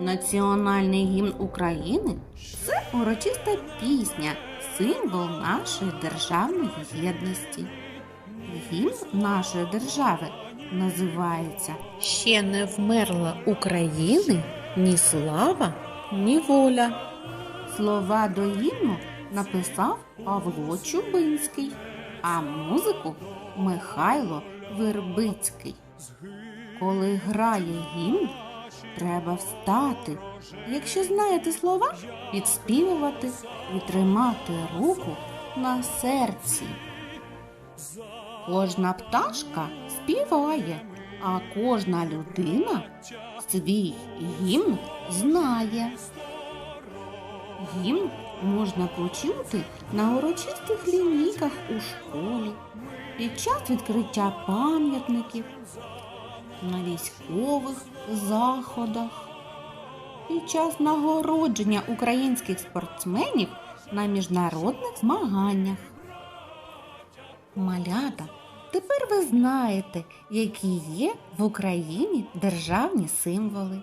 Національний гімн України це урочиста пісня, символ нашої державної єдності. Гімн нашої держави називається Ще не вмерла України ні слава, ні воля. Слова до гімну написав Павло Чубинський, а музику Михайло Вербицький. Коли грає гімн, треба встати. Якщо знаєте слова, відспівувати і тримати руку на серці. Кожна пташка співає, а кожна людина свій гімн знає. Гімн можна почути на урочистих лінійках у школі, під час відкриття пам'ятників, на військових заходах, під час нагородження українських спортсменів на міжнародних змаганнях. Малята, тепер ви знаєте, які є в Україні державні символи.